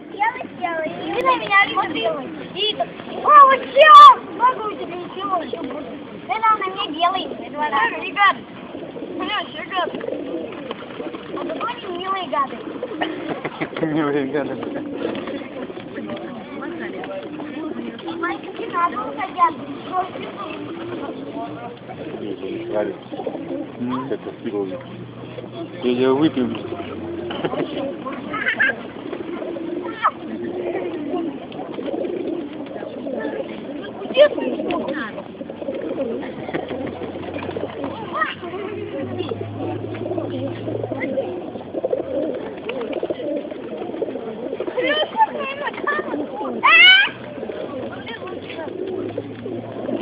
Белый, белый. Ты на меня смотрел. И так, о, вот все! Могу у тебя ничего еще будет. Это он на мне белый. Это ребят. Бля, все гады. А зато они милые гады. Милые гады. Мальчики на дом садят. Мне уже не нравится. М. Это пиво. Я тебя выпью.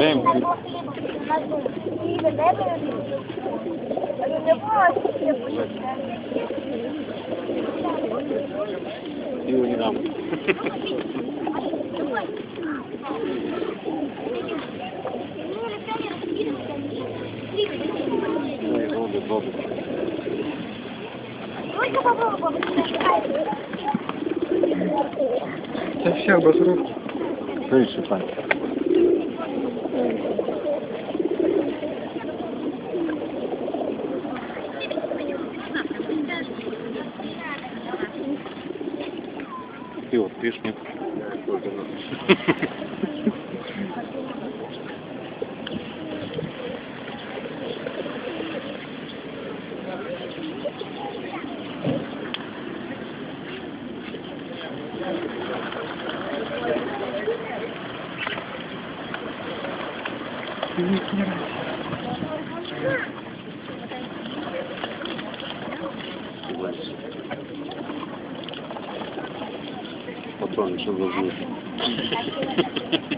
Дай им пить. Пиво не дам. Ой, долго, долго. Только попробуй, Да все, обосрут. Слышишь, Пань? Ты вот пишешь мне. patrony, trzeba.